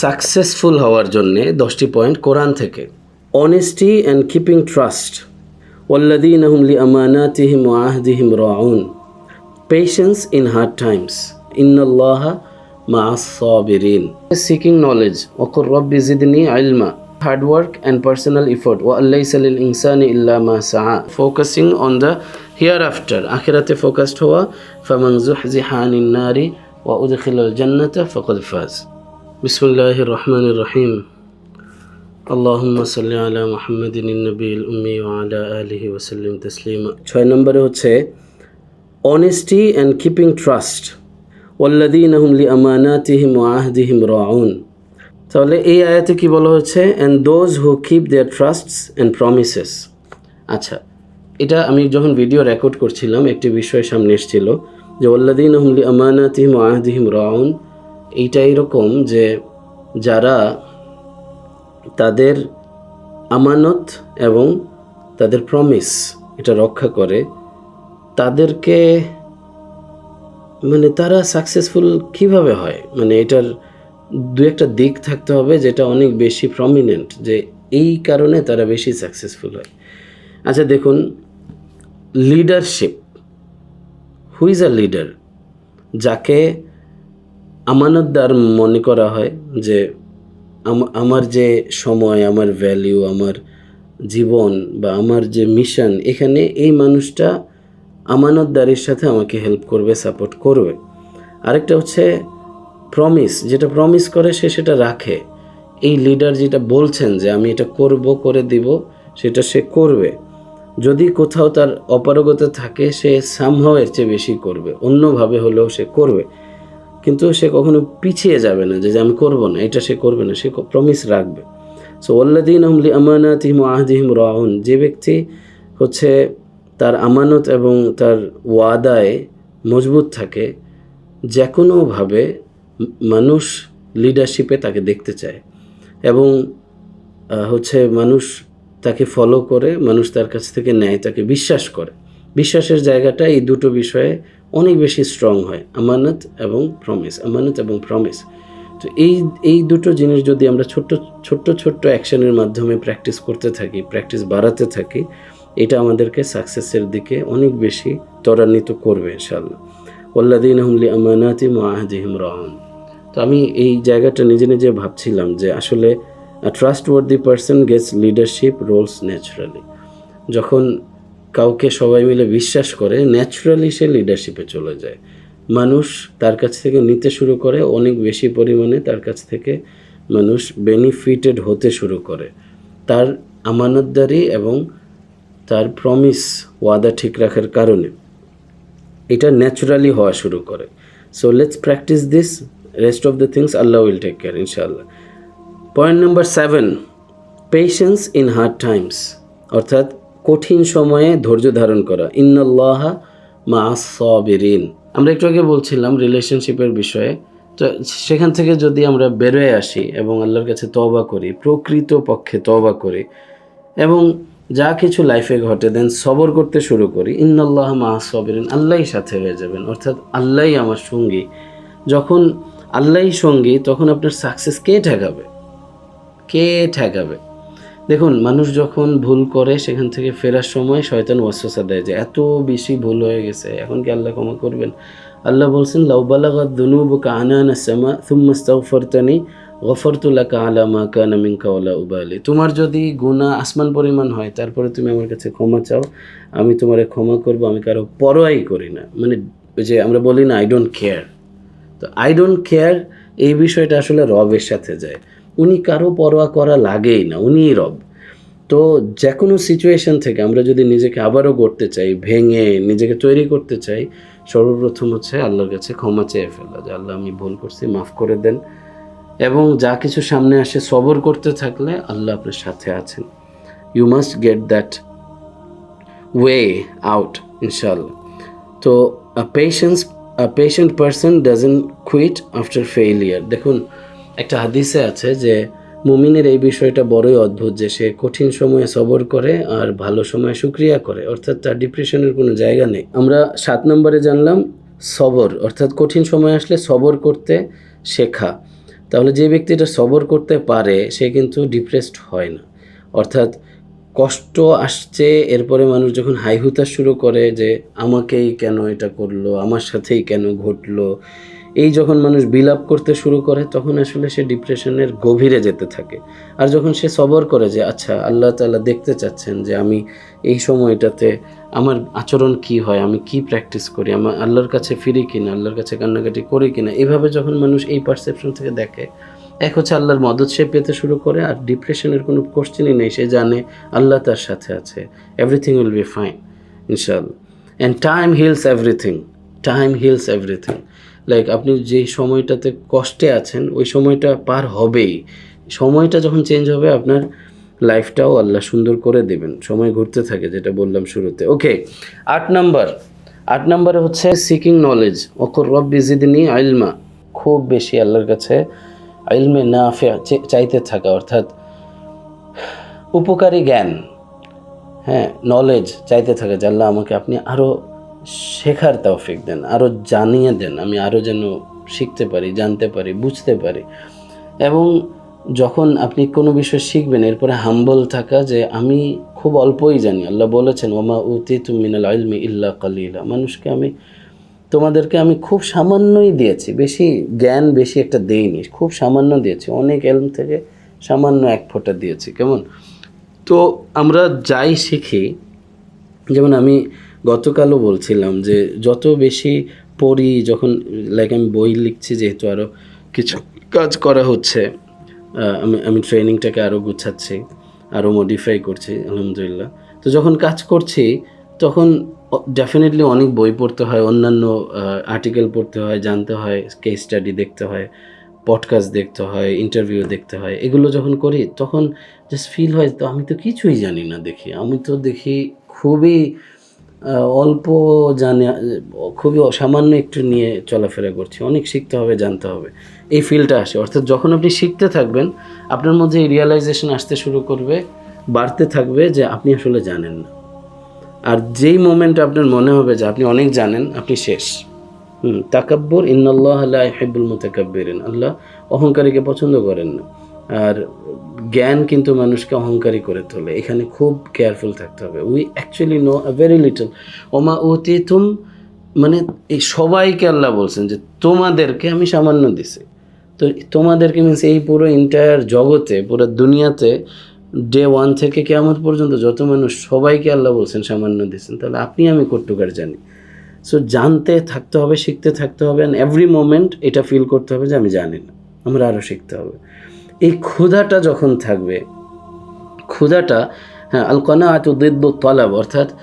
Successful হওয়ার জন্যে দশটি পয়েন্ট কোরআন থেকে honesty and keeping trust والذين هم لأماناتهم وعهدهم راعون patience in hard times إن الله مع الصابرين seeking knowledge وقل رب زدني علما hard work and personal effort وأن ليس للإنسان إلا ما سعى focusing on the hereafter আখিরাতে focused হওয়া فمن زحزح عن النار وأدخل الجنة فقد فاز বিসমুল্লাহ রহমান রহিম আল্লাহ সাল্লি আলা মোহাম্মদিন নবীল উম্মি আলা আলহি ওসাল্লিম তসলিম। ছয় নম্বরে হচ্ছে অনেস্টি অ্যান্ড কিপিং ট্রাস্ট ওয়াল্লাদিন আহমলি আমানাতিহিম আহদিহিম রাউন। তাহলে এই আয়াতে কি বলা হচ্ছে and those who keep their trusts and promises আচ্ছা এটা আমি যখন ভিডিও রেকর্ড করছিলাম, একটি বিষয় সামনে এসেছিল যে ওল্লাদিন আহমলি আমানাতিহিম আহদিহিম রাউন এইটা এরকম যে যারা তাদের আমানত এবং তাদের প্রমিস এটা রক্ষা করে, তাদেরকে মানে তারা সাকসেসফুল কীভাবে হয়? মানে এটার দু একটা দিক থাকতে হবে যেটা অনেক বেশি প্রমিনেন্ট যে এই কারণে তারা বেশি সাকসেসফুল হয়। আচ্ছা দেখুন leadership who is a leader যাকে আমানতদার মনে করা হয় যে আম- আমার যে সময়, আমার ভ্যালিউ আমার জীবন বা আমার যে মিশন এখানে এই মানুষটা আমানতদারির সাথে আমাকে হেল্প করবে সাপোর্ট করবে। আরেকটা হচ্ছে প্রমিস যেটা প্রমিস করে সে সেটা রাখে। এই লিডার যেটা বলছেন যে আমি এটা করব, করে দিব, সেটা সে করবে। যদি কোথাও তার অপারগতা থাকে, সে সামহাও এর চেয়ে বেশি করবে, অন্যভাবে হলেও সে করবে। কিন্তু সে কখনো পিছিয়ে যাবে না যে আমি করব না, এটা সে করবে না, সে প্রমিস রাখবে। সো ওল্লাদিন আহমলি আমানাতিহিম আহদিহিম রাহুন যে ব্যক্তি হচ্ছে তার আমানত এবং তার ওয়াদায় মজবুত থাকে যে কোনোভাবে মানুষ লিডারশিপে তাকে দেখতে চায় এবং হচ্ছে মানুষ তাকে ফলো করে, মানুষ তার কাছ থেকে নেয় তাকে বিশ্বাস করে। বিশ্বাসের জায়গাটা এই দুটো বিষয়ে অনেক বেশি স্ট্রং হয়। আমানত এবং প্রমিস আমানত এবং প্রমিস তো এই এই দুটো জিনিস যদি আমরা ছোট্ট ছোট্ট ছোট্ট অ্যাকশনের মাধ্যমে প্র্যাকটিস করতে থাকি প্র্যাকটিস বাড়াতে থাকি, এটা আমাদেরকে সাকসেসের দিকে অনেক বেশি ত্বরান্বিত করবে ইনশাল্লাহ ওল্লাদিন হুমলি আমানাতি মাহাদিহিম রহমান তো আমি এই জায়গাটা নিজে নিজে ভাবছিলাম যে আসলে trustworthy person gets leadership roles naturally যখন কাউকে সবাই মিলে বিশ্বাস করে ন্যাচুরালি সে লিডারশিপে চলে যায়। মানুষ তার কাছ থেকে নিতে শুরু করে, অনেক বেশি পরিমাণে তার কাছ থেকে মানুষ বেনিফিটেড হতে শুরু করে। তার আমানতদারি এবং তার প্রমিস ওয়াদা ঠিক রাখার কারণে এটা ন্যাচুরালি হওয়া শুরু করে। So let's practice this rest of the things Allah will take care ইনশাআল্লাহ। Point number seven patience in hard times অর্থাৎ কঠিন সময়ে ধৈর্য ধারণ করা। ইন্নাল্লাহ মা সবিরিন আমরা একটু আগে বলছিলাম রিলেশনশিপের বিষয়ে। তো সেখান থেকে যদি আমরা বেরোয় আসি এবং আল্লাহর কাছে তওবা করি, প্রকৃত পক্ষে তওবা করি এবং যা কিছু লাইফে ঘটে দেন সবর করতে শুরু করি, ইন্নাল্লাহ মা সবিরিন আল্লাহই সাথে হয়ে যাবেন। অর্থাৎ আল্লাহই আমার সঙ্গী। যখন আল্লাহই সঙ্গী, তখন আপনার সাকসেস কে ঠেকাবে? কে ঠেকাবে? দেখুন, মানুষ যখন ভুল করে, সেখান থেকে ফেরার সময় শয়তান ওয়াসওয়াসা দেয় যে, এত বেশি ভুল হয়ে গেছে, এখন কি আল্লাহ ক্ষমা করবেন? আল্লাহ বলছেন লাউবালাগা দুনুবুকা আনান সামা থুম্মাস্তাগফারতানি গফরতুল্লাকা আলা মা কানা মিনকা ওয়ালা উবালি। তোমার যদি গুনাহ আসমান পরিমাণ হয়, তারপরে তুমি আমার কাছে ক্ষমা চাও, আমি তোমারে ক্ষমা করব, আমি কারও পরোয়াই করি না। মানে যে আমরা বলি না আই ডোন্ট কেয়ার তো আই ডোন্ট কেয়ার এই বিষয়টা আসলে রবের সাথে যায়। উনি কারও পরোয়া করা লাগেই না, উনিই রব। তো যে কোনো সিচুয়েশন থেকে আমরা যদি নিজেকে আবারও গড়তে চাই, ভেঙে নিজেকে তৈরি করতে চাই, সর্বপ্রথম হচ্ছে আল্লাহর কাছে ক্ষমা চেয়ে ফেলা, যে আল্লাহ আমি ভুল করছি, মাফ করে দেন। এবং যা কিছু সামনে আসে সবর করতে থাকলে আল্লাহ আপনার সাথে আছেন। You must get that way out ইনশাল্লাহ তো patience patient person doesn't quit after failure দেখুন একটা হাদিসে আছে যে মুমিনের এই বিষয়টা বড়ই অদ্ভুত যে সে কঠিন সময়ে সবর করে আর ভালো সময়ে সুক্রিয়া করে। অর্থাৎ তার ডিপ্রেশনের কোনো জায়গা নেই। আমরা সাত নম্বরে জানলাম সবর, অর্থাৎ কঠিন সময় আসলে সবর করতে শেখা। তাহলে যে ব্যক্তিটা সবর করতে পারে, সে কিন্তু ডিপ্রেসড হয় না। অর্থাৎ কষ্ট আসছে, এরপরে মানুষ যখন হাই হুতাশ শুরু করে যে আমাকেই কেন এটা করল, আমার সাথেই কেন ঘটলো এই যখন মানুষ বিলাপ করতে শুরু করে, তখন আসলে সে ডিপ্রেশনের গভীরে যেতে থাকে। আর যখন সে সবর করে যে আচ্ছা আল্লাহ তাআলা দেখতে চাচ্ছেন যে, আমি এই সময়টাতে আমার আচরণ কি হয়, আমি কি প্র্যাকটিস করি, আমার আল্লাহর কাছে ফিরি কিনা, আল্লাহর কাছে কান্নাকাটি করি কিনা? এভাবে যখন মানুষ এই পারসেপশন থেকে দেখে, এক হচ্ছে আল্লাহর মদত সে পেতে শুরু করে, আর ডিপ্রেশনের কোনো কোশ্চেনই নেই, সে জানে আল্লাহ তার সাথে আছে এভরিথিং উইল বি ফাইন ইনশাল্লাহ and time heals everything time heals everything like আপনি যেই সময়টাতে কষ্টে আছেন, ওই সময়টা পার হবেই। সময়টা যখন চেঞ্জ হবে, আপনার লাইফটাও আল্লাহ সুন্দর করে দেবেন। সময় ঘুরতে থাকে, যেটা বললাম শুরুতে। ওকে আট নাম্বার। আট নাম্বারে হচ্ছে সিকিং নলেজ অকর রব বিজিদিনী আইলমা। খুব বেশি আল্লাহর কাছে আইলমে না চাইতে থাকা, অর্থাৎ উপকারী জ্ঞান হ্যাঁ নলেজ চাইতে থাকে, যে আল্লাহ আমাকে আপনি আরও শেখার তৌফিক দেন আরও জানিয়ে দেন, আমি আরও যেন শিখতে পারি, জানতে পারি, বুঝতে পারি। এবং যখন আপনি কোনো বিষয় শিখবেন, এরপরে হাম্বল থাকা যে আমি খুব অল্পই জানি। আল্লাহ বলেছেন, ওমা উতি তুমিনাল আলমি ইল্লা কালিলা। মানুষকে আমি, তোমাদেরকে আমি খুব সামান্যই দিয়েছি। বেশি জ্ঞান বেশি একটা দেইনি, খুব সামান্য দিয়েছি। অনেক এলম থেকে সামান্য এক ফোঁটা দিয়েছি। কেমন? তো আমরা যাই শিখি। যেমন আমি গতকালও বলছিলাম যে যত বেশি পড়ি, যখন লাইক আমি বই লিখছি যেহেতু আরও কিছু কাজ করা হচ্ছে আমি আমি ট্রেনিংটাকে আরও গুছাচ্ছি আরও মডিফাই করছি, আলহামদুলিল্লাহ। তো যখন কাজ করছি, তখন ডেফিনেটলি অনেক বই পড়তে হয়, অন্যান্য আর্টিকেল পড়তে হয়, জানতে হয় কেস স্টাডি দেখতে হয় পডকাস্ট দেখতে হয় ইন্টারভিউ দেখতে হয়, এগুলো যখন করি, তখন জাস্ট ফিল হয় তো আমি তো কিছুই জানি না দেখি, আমি তো দেখি খুবই অল্প জানে, খুবই সামান্য একটু নিয়ে চলাফেরা করছি। অনেক শিখতে হবে, জানতে হবে। এই ফিলটা আসে। অর্থাৎ যখন আপনি শিখতে থাকবেন, আপনার মধ্যে এই রিয়েলাইজেশন আসতে শুরু করবে, বাড়তে থাকবে যে আপনি আসলে জানেন না। আর যেই মোমেন্ট আপনার মনে হবে যে আপনি অনেক জানেন, আপনি শেষ। হুম, তাকাব্বর ইন্নাল্লাহ আল্লাহ হেব্বুল মুতাকাব্বিরিন। আল্লাহ অহংকারীকে পছন্দ করেন না। আর জ্ঞান কিন্তু মানুষকে অহংকারী করে তোলে। এখানে খুব কেয়ারফুল থাকতে হবে। We actually know a very little ওমা উতি তুম মানে এই সবাইকে আল্লাহ বলছেন যে তোমাদেরকে আমি সামান্য দিছি। তো তোমাদেরকে মিনস এই পুরো এন্টায়ার জগতে, পুরো দুনিয়াতে ডে ওয়ান থেকে কেমন পর্যন্ত যত মানুষ সবাইকে আল্লাহ বলছেন সামান্য দিচ্ছেন তাহলে আপনি আমি কট্টুকার জানি। সো জানতে থাকতে হবে, শিখতে থাকতে হবে অ্যান্ড এভরি মোমেন্ট এটা ফিল করতে হবে যে আমি জানি না। আমরা আরও শিখতে হবে। এই ক্ষুধাটা যখন থাকবে, ক্ষুধাটা হ্যাঁ আলকনা আতুদ্দ তলাব, অর্থাৎ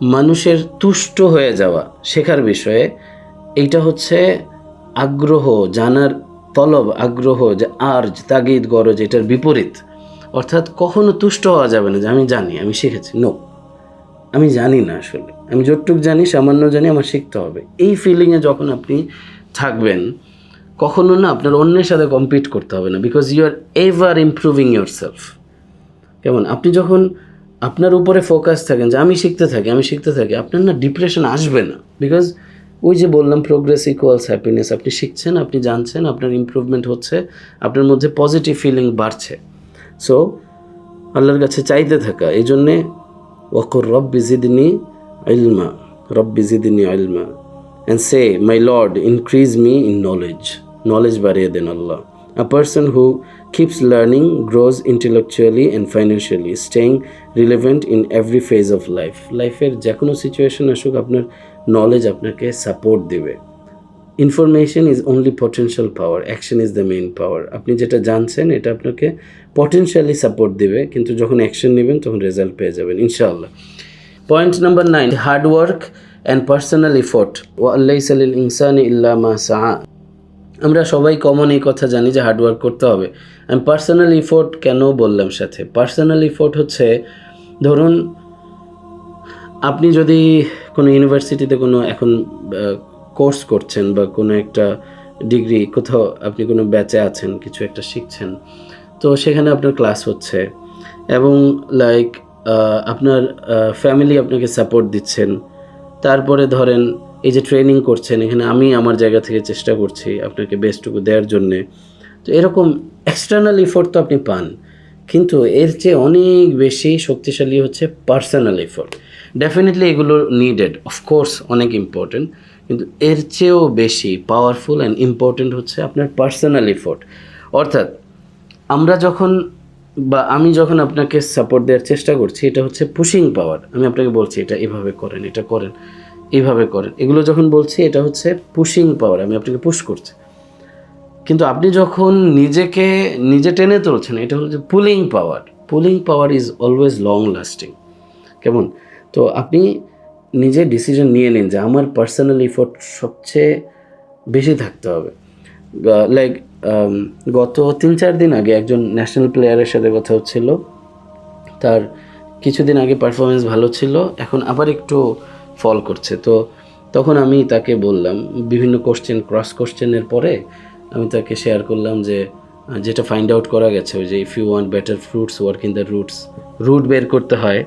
মানুষের তুষ্ট হয়ে যাওয়া শেখার বিষয়ে, এইটা হচ্ছে আগ্রহ, জানার তলব, আগ্রহ, যে আর্জ, তাগিদ, গরজ, এটার বিপরীত। অর্থাৎ কখনো তুষ্ট হওয়া যাবে না যে আমি জানি, আমি শিখেছি। নো আমি জানি না আসলে। আমি যতটুক জানি, সামান্য জানি আমার শিখতে হবে। এই ফিলিংয়ে যখন আপনি থাকবেন কখনো না আপনার অন্যের সাথে কম্পিট করতে হবে না because you are ever improving yourself কেমন? আপনি যখন আপনার উপরে ফোকাস থাকেন যে আমি শিখতে থাকি, আমি শিখতে থাকি, আপনার না ডিপ্রেশন আসবে না বিকজ ওই যে বললাম প্রোগ্রেস ইকুয়ালস হ্যাপিনেস আপনি শিখছেন, আপনি জানছেন, আপনার ইমপ্রুভমেন্ট হচ্ছে, আপনার মধ্যে পজিটিভ ফিলিং বাড়ছে। সো আল্লাহর কাছে চাইতে থাকা, এই জন্যে ওয়াকুর রব বিজিদিনী ইলমা রব বিজিদিনী ইলমা and say my lord increase me in knowledge knowledge বাড়িয়ে দেন Allah. A person who keeps learning grows intellectually and financially staying relevant in every phase of life লাইফের যে কোনো সিচুয়েশন আসুক, আপনার নলেজ আপনাকে সাপোর্ট দেবে। Information is only potential power action is the main power আপনি যেটা জানছেন, এটা আপনাকে পটেনশিয়ালি সাপোর্ট দেবে, কিন্তু যখন অ্যাকশন নেবেন, তখন রেজাল্ট পেয়ে যাবেন, ইনশাআল্লাহ। Point number nine hard work and personal effort Allah সালিল ইনসানি ইল্লা মা সাহা আমরা সবাই কমন এই কথা জানি যে হার্ডওয়ার্ক করতে হবে। আমি পার্সোনাল ইফোর্ট কেন বললাম সাথে? পার্সোনাল ইফোর্ট হচ্ছে, ধরুন, আপনি যদি কোনো ইউনিভার্সিটিতে কোনো এখন কোর্স করছেন বা কোনো একটা ডিগ্রি কোথাও আপনি কোনো ব্যাচে আছেন, কিছু একটা শিখছেন, তো সেখানে আপনার ক্লাস হচ্ছে এবং লাইক আপনার ফ্যামিলি আপনাকে সাপোর্ট দিচ্ছেন। তারপরে ধরেন এই যে ট্রেনিং করছেন, এখানে আমি আমার জায়গা থেকে চেষ্টা করছি আপনাকে বেস্টটুকু দেওয়ার জন্যে। তো এরকম এক্সটার্নাল এফোর্ট তো আপনি পান, কিন্তু এর চেয়ে অনেক বেশি শক্তিশালী হচ্ছে পার্সোনাল এফোর্ট ডেফিনেটলি এগুলো নিডেড অফকোর্স অনেক ইম্পর্টেন্ট কিন্তু এর চেয়েও বেশি পাওয়ারফুল অ্যান্ড ইম্পর্টেন্ট হচ্ছে আপনার পার্সোনাল এফোর্ট অর্থাৎ আমরা যখন বা আমি যখন আপনাকে সাপোর্ট দেওয়ার চেষ্টা করছি, এটা হচ্ছে পুশিং পাওয়ার আমি আপনাকে বলছি, এটা এভাবে করেন, এটা করেন। এইভাবে করেন। এগুলো যখন বলছি, এটা হচ্ছে পুশিং পাওয়ার আমি আপনাকে পুশ করছি। কিন্তু আপনি যখন নিজেকে, নিজে টেনে তুলছেন, এটা হচ্ছে pulling power pulling power is always long lasting কেমন? তো আপনি নিজে ডিসিশন নিয়ে নিন যে আমার পার্সোনাল ইফোর্ট সবচেয়ে বেশি থাকতে হবে। লাইক গত তিন চার দিন আগে একজন ন্যাশনাল প্লেয়ারের সাথে কথা হচ্ছিল। তার কিছুদিন আগে পারফরমেন্স ভালো ছিল। এখন আবার একটু ফল করছে। তো তখন আমি তাকে বললাম, বিভিন্ন কোশ্চেন ক্রস কোশ্চেনের পরে আমি তাকে শেয়ার করলাম যে যেটা ফাইন্ড আউট করা গেছে, ওই যে if you want better fruits work in the roots root বের করতে হয়।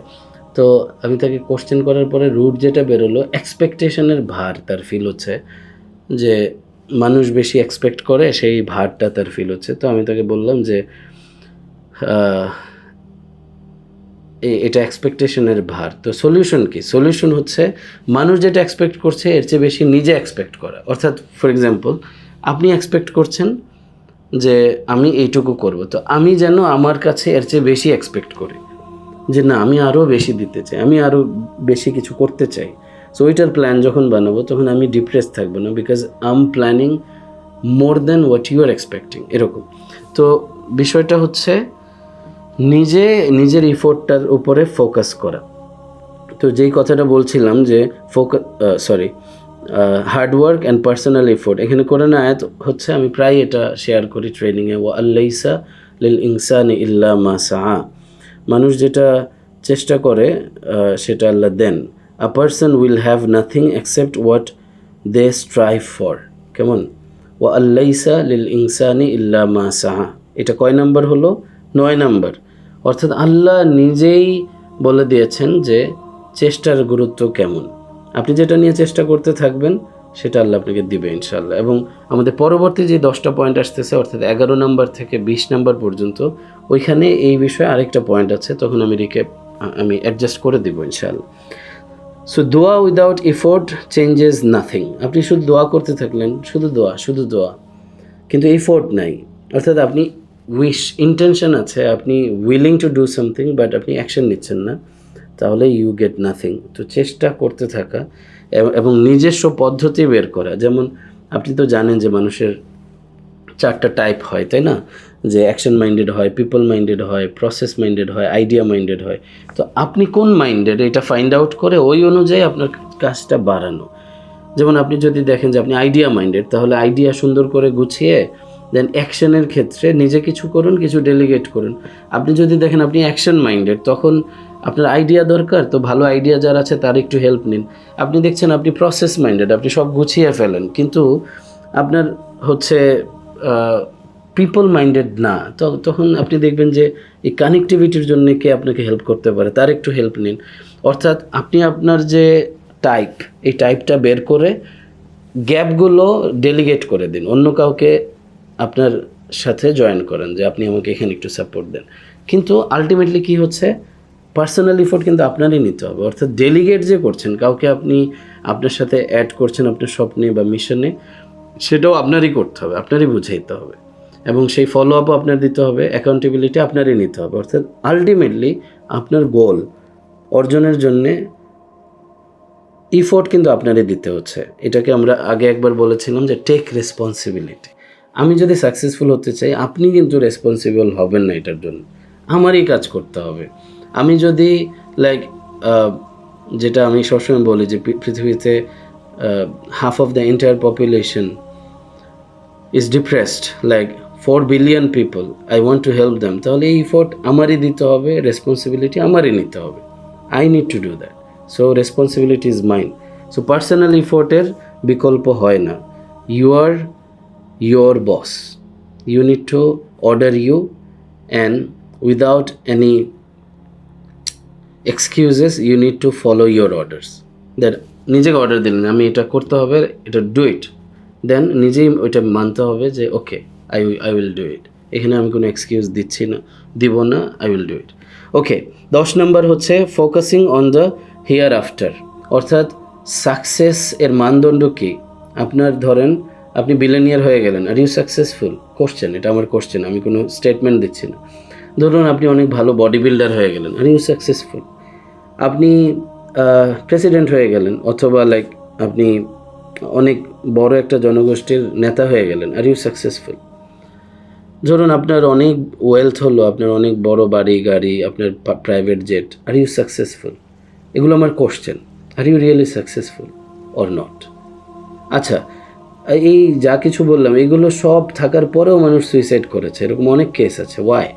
তো আমি তাকে কোশ্চেন করার পরে রুট যেটা বেরোলো এক্সপেকটেশনের ভার তার ফিল হচ্ছে। যে মানুষ বেশি এক্সপেক্ট করে, সেই ভারটা তার ফিল হচ্ছে। তো আমি তাকে বললাম যে এটা এক্সপেকটেশনের ভার। তো সলিউশন কি? সলিউশন হচ্ছে মানুষ যেটা এক্সপেক্ট করছে, এর চেয়ে বেশি নিজে এক্সপেক্ট করা। অর্থাৎ ফর এক্সাম্পল আপনি এক্সপেক্ট করছেন যে আমি এইটুকু করব। তো আমি যেন আমার কাছে এর চেয়ে বেশি এক্সপেক্ট করি। যে না, আমি আরও বেশি দিতে চাই, আমি আরও বেশি কিছু করতে চাই। সো ওইটার প্ল্যান যখন বানাবো, তখন আমি ডিপ্রেস থাকব না because um planning more than what you are expecting এরকম। তো বিষয়টা হচ্ছে নিজে নিজের ইফোর্টটার উপরে ফোকাস করা। তো যেই কথাটা বলছিলাম যে focus sorry hard work and personal effort এখানে কোরআন আয়াত হচ্ছে, আমি প্রায় এটা শেয়ার করি ট্রেনিংয়ে ও আল্লাইসা লিল ইনসান ইল্লা মা সাহা মানুষ যেটা চেষ্টা করে সেটা আল্লাহ দেন। A person will have nothing except what they strive for কেমন? ও আল্লাইসা লিল ইনসানি ইল্লা মা সাহা এটা কয় নাম্বার হলো? নয় নাম্বার। অর্থাৎ আল্লাহ নিজেই বলে দিয়েছেন যে চেষ্টার গুরুত্ব কেমন। আপনি যেটা নিয়ে চেষ্টা করতে থাকবেন, সেটা আল্লাহ আপনাকে দিবে ইনশাল্লাহ এবং আমাদের পরবর্তী যে দশটা পয়েন্ট আসতেছে, অর্থাৎ এগারো নাম্বার থেকে বিশ নাম্বার পর্যন্ত, ওইখানে এই বিষয়ে আরেকটা পয়েন্ট আছে, তখন আমি রিকে আমি অ্যাডজাস্ট করে দিব ইনশাল্লাহ সো দোয়া উইদাউট এফোর্ট চেঞ্জেস নাথিং আপনি শুধু দোয়া করতে থাকলেন, শুধু দোয়া শুধু দোয়া কিন্তু এফোর্ট নাই। অর্থাৎ আপনি উইশ ইন্টেনশন আছে, আপনি willing to do something but আপনি অ্যাকশন নিচ্ছেন না, তাহলে ইউ গেট নাথিং তো চেষ্টা করতে থাকা, এবং নিজস্ব পদ্ধতি বের করা। যেমন, আপনি তো জানেন যে মানুষের চারটা টাইপ হয়, তাই না? যে অ্যাকশন মাইন্ডেড হয় পিপল মাইন্ডেড হয় প্রসেস মাইন্ডেড হয় আইডিয়া মাইন্ডেড হয়। তো আপনি কোন মাইন্ডেড এটা ফাইন্ড আউট করে ওই অনুযায়ী আপনার কাজটা বাড়ানো। যেমন আপনি যদি দেখেন যে আপনি আইডিয়া মাইন্ডেড তাহলে আইডিয়া সুন্দর করে গুছিয়ে দেন অ্যাকশনের ক্ষেত্রে নিজে কিছু করুন, কিছু ডেলিগেট করুন। আপনি যদি দেখেন আপনি অ্যাকশন মাইন্ডেড তখন আপনার আইডিয়া দরকার, তো ভালো আইডিয়া যার আছে তার একটু হেল্প নিন। আপনি দেখছেন আপনি প্রসেস মাইন্ডেড আপনি সব গুছিয়ে ফেলেন, কিন্তু আপনার হচ্ছে পিপল মাইন্ডেড না। তো তখন আপনি দেখবেন যে এই কানেক্টিভিটির জন্য কে আপনাকে হেল্প করতে পারে, তার একটু হেল্প নিন। অর্থাৎ আপনি আপনার যে টাইপ এই টাইপটা বের করে গ্যাপগুলো ডেলিগেট করে দিন। অন্য কাউকে আপনার সাথে জয়েন করেন যে আপনি আমাকে এখানে একটু সাপোর্ট দেন। কিন্তু আলটিমেটলি কি হচ্ছে? পার্সোনাল ইফোর্ট কিন্তু আপনারই নিতে হবে। অর্থাৎ ডেলিগেট যে করছেন, কাউকে আপনি আপনার সাথে অ্যাড করছেন আপনার স্বপ্নে বা মিশনে, সেটাও আপনারই করতে হবে, আপনারই বুঝাইতে হবে। এবং সেই ফলো আপও আপনার দিতে হবে অ্যাকাউন্টেবিলিটি আপনারই নিতে হবে। অর্থাৎ আলটিমেটলি আপনার গোল অর্জনের জন্যে ইফোর্ট কিন্তু আপনারই দিতে হচ্ছে। এটাকে আমরা আগে একবার বলেছিলাম যে টেক রেসপন্সিবিলিটি আমি যদি সাকসেসফুল হতে চাই, আপনি কিন্তু রেসপন্সিবল হবেন না এটার জন্য। আমারই কাজ করতে হবে। আমি যদি লাইক যেটা আমি সবসময় বলি যে পৃথিবীতে half of the entire population is depressed like four billion people I want to help them তাহলে এই ইফোর্ট আমারই দিতে হবে রেসপন্সিবিলিটি আমারই নিতে হবে। I need to do that so responsibility is mind so personal ইফোর্টের বিকল্প হয় না। You are your boss. You need to order you, and without any excuses, you need to follow your orders. That নিজেকে order দিলেন আমি এটা করতে হবে এটা ডু ইট দেন নিজেই ওইটা মানতে হবে যে okay I I will do it এখানে আমি কোনো এক্সকিউজ দিচ্ছি না দিব না I will do it okay দশ নম্বর হচ্ছে focusing on the hereafter অর্থাৎ সাকসেস এর মানদণ্ড কি? আপনার ধরেন আপনি বিলেনিয়ার হয়ে গেলেন আর ইউ সাকসেসফুল কোশ্চেন এটা আমার কোশ্চেন আমি কোনো স্টেটমেন্ট দিচ্ছি না। ধরুন আপনি অনেক ভালো বডি বিল্ডার হয়ে গেলেন আর ইউ সাকসেসফুল আপনি প্রেসিডেন্ট হয়ে গেলেন অথবা লাইক আপনি অনেক বড় একটা জনগোষ্ঠীর নেতা হয়ে গেলেন আর ইউ সাকসেসফুল ধরুন আপনার অনেক ওয়েলথ হলো, আপনার অনেক বড় বাড়ি, গাড়ি, আপনার private jet are you successful এগুলো আমার question are you really successful or not আচ্ছা এই যা কিছু বললাম, এগুলো সব থাকার পরেও মানুষ সুইসাইড করেছে। এরকম অনেক কেস আছে। Why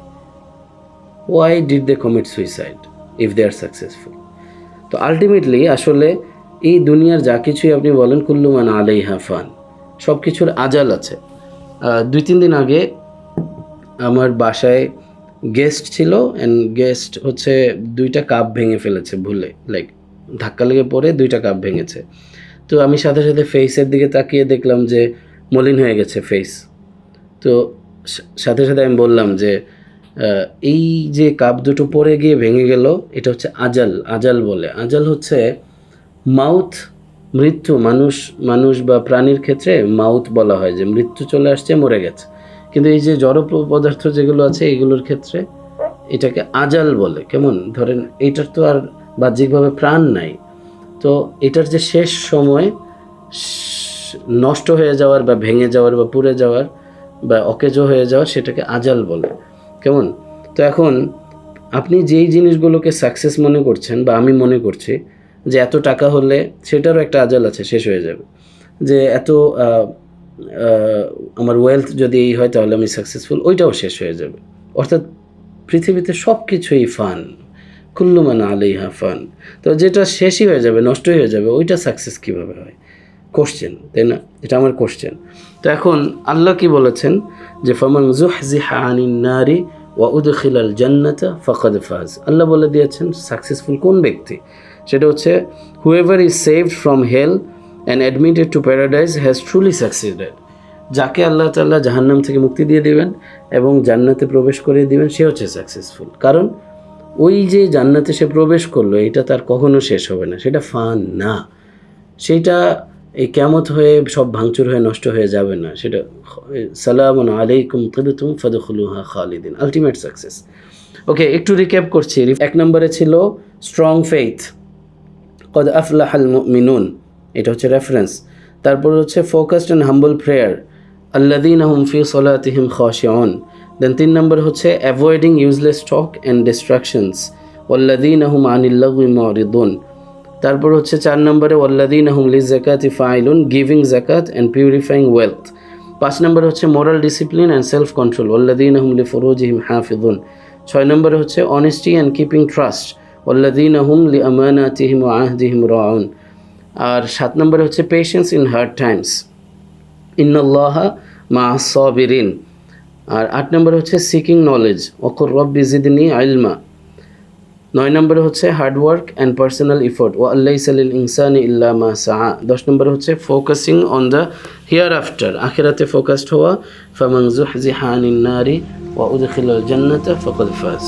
why did they commit suicide if they are successful তো আলটিমেটলি আসলে এই দুনিয়ার যা কিছুই আপনি বলেন কুল্লুমান আলাই হাফান সব কিছুর আজাল আছে। দুই তিন দিন আগে আমার বাসায় গেস্ট ছিল অ্যান্ড গেস্ট হচ্ছে দুইটা কাপ ভেঙে ফেলেছে ভুলে লাইক ধাক্কা লেগে পড়ে দুইটা কাপ ভেঙেছে। তো আমি সাথে সাথে ফেসের দিকে তাকিয়ে দেখলাম যে মলিন হয়ে গেছে ফেস তো সাথে সাথে আমি বললাম যে এই যে কাপ দুটো পরে গিয়ে ভেঙে গেল, এটা হচ্ছে আজাল আজাল বলে। আজাল হচ্ছে মাউথ মৃত্যু, মানুষ মানুষ বা প্রাণীর ক্ষেত্রে মাউথ বলা হয় যে মৃত্যু চলে আসছে, মরে গেছে। কিন্তু এই যে জড় পদার্থ যেগুলো আছে, এগুলোর ক্ষেত্রে এটাকে আজাল বলে। কেমন? ধরেন এইটার তো আর বাহ্যিকভাবে প্রাণ নাই। তো এটার যে শেষ সময় নষ্ট হয়ে যাওয়ার বা ভেঙে যাওয়ার বা পুড়ে যাওয়ার বা অকেজো হয়ে যাওয়ার সেটাকে আজাল বলে। কেমন? তো এখন আপনি যেই জিনিসগুলোকে সাকসেস মনে করছেন বা আমি মনে করছি যে এত টাকা হলে সেটারও একটা আজাল আছে, শেষ হয়ে যাবে। যে এত আমার ওয়েলথ যদি এই হয় তাহলে আমি সাকসেসফুল ওইটাও শেষ হয়ে যাবে। অর্থাৎ পৃথিবীতে সব কিছুই ফান কুল্লুমান আলিহা ফান। তো যেটা শেষই হয়ে যাবে, নষ্টই হয়ে যাবে, ওইটা সাকসেস কীভাবে হয়? কোশ্চেন তাই না? এটা আমার কোশ্চেন তো এখন আল্লাহ কি বলেছেন? যে ফমান জুহজিহা আনিন নারী ওয়া উদখিলাল জান্নাতা ফাকাদ ফাজ। আল্লাহ বলে দিয়েছেন সাকসেসফুল কোন ব্যক্তি? সেটা হচ্ছে whoever is saved from hell and admitted to paradise has truly succeeded যাকে আল্লাহ তাল্লাহ জাহান্নাম থেকে মুক্তি দিয়ে দিবেন এবং জান্নাতে প্রবেশ করিয়ে দিবেন সে হচ্ছে সাকসেসফুল কারণ ওই যে জান্নাতে সে প্রবেশ করল, এটা তার কখনো শেষ হবে না। সেটা ফান না। সেটা এই কেমত হয়ে সব ভাঙচুর হয়ে নষ্ট হয়ে যাবে না। সেটা সালাম আলাইকুম তিবতুম ফদখলুহা খালিদিন। আলটিমেট সাকসেস ওকে একটু রিক্যাপ করছি। এক নম্বরে ছিল স্ট্রং ফেইথ কদ আফলাহাল মিনুন এটা হচ্ছে রেফারেন্স তারপর হচ্ছে ফোকাসড অ্যান্ড হাম্বল প্রেয়ার আল্লাদিন হুম ফি সলাতিহিম খাশিউন। দেন তিন নম্বর হচ্ছে avoiding useless talk and distractions ওল্লাদিন হুম আনিল্লাগুই মরিদুন তারপর হচ্ছে চার নম্বরে ওল্লাদিন হুম লি জাকাত ফাইলুন giving zakat and purifying wealth পাঁচ নম্বর হচ্ছে moral discipline and self control ওল্লাদিন হুম লি ফরুজিহিম হাফিদুন ছয় নম্বরে হচ্ছে অনেস্টি অ্যান্ড কিপিং ট্রাস্ট ওল্লাদিন হুম লি আমানাতিহিম ও আহদিহিম রাউন আর সাত নম্বরে হচ্ছে পেশেন্স ইন হার্ড টাইমস ইন্নআল্লাহ মা সবিরিন আর আট নম্বরে হচ্ছে সিকিং নলেজ অকর রব বিজিদিনি আইলমা। নয় নম্বরে হচ্ছে hard work and personal effort ও আল্লাহ সালিল ইনসানি ইল্লা মা সাহা দশ নম্বরে হচ্ছে focusing on the hereafter আখেরাতে ফোকাসড হওয়া। ফামাংজু হাজি হানিন নারি ওয়া উদখিলাল জান্নাতা ফকল ফাজ।